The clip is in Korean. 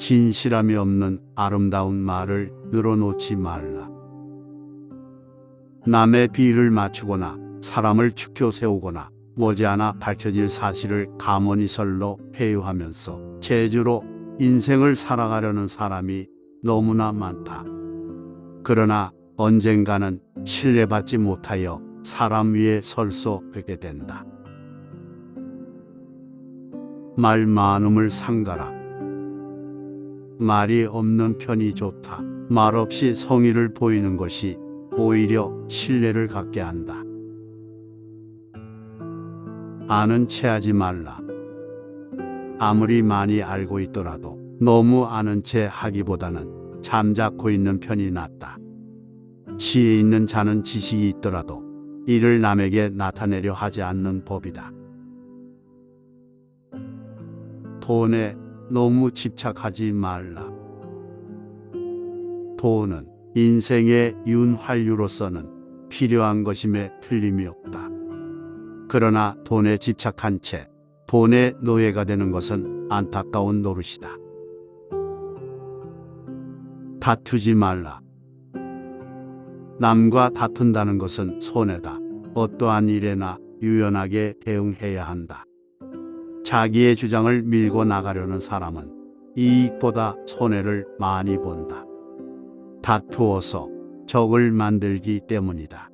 진실함이 없는 아름다운 말을 늘어놓지 말라. 남의 비를 맞추거나 사람을 축켜 세우거나 머지않아 밝혀질 사실을 가머니설로 회유하면서 제주로 인생을 살아가려는 사람이 너무나 많다. 그러나 언젠가는 신뢰받지 못하여 사람 위에 설소하게 된다. 말 많음을 상가라. 말이 없는 편이 좋다. 말없이 성의를 보이는 것이 오히려 신뢰를 갖게 한다. 아는 체 하지 말라. 아무리 많이 알고 있더라도 너무 아는 체 하기보다는 잠자코 있는 편이 낫다. 지혜 있는 자는 지식이 있더라도 이를 남에게 나타내려 하지 않는 법이다. 돈에 너무 집착하지 말라. 돈은 인생의 윤활유로서는 필요한 것임에 틀림이 없다. 그러나 돈에 집착한 채 돈의 노예가 되는 것은 안타까운 노릇이다. 다투지 말라. 남과 다툰다는 것은 손해다. 어떠한 일에나 유연하게 대응해야 한다. 자기의 주장을 밀고 나가려는 사람은 이익보다 손해를 많이 본다. 다투어서 적을 만들기 때문이다.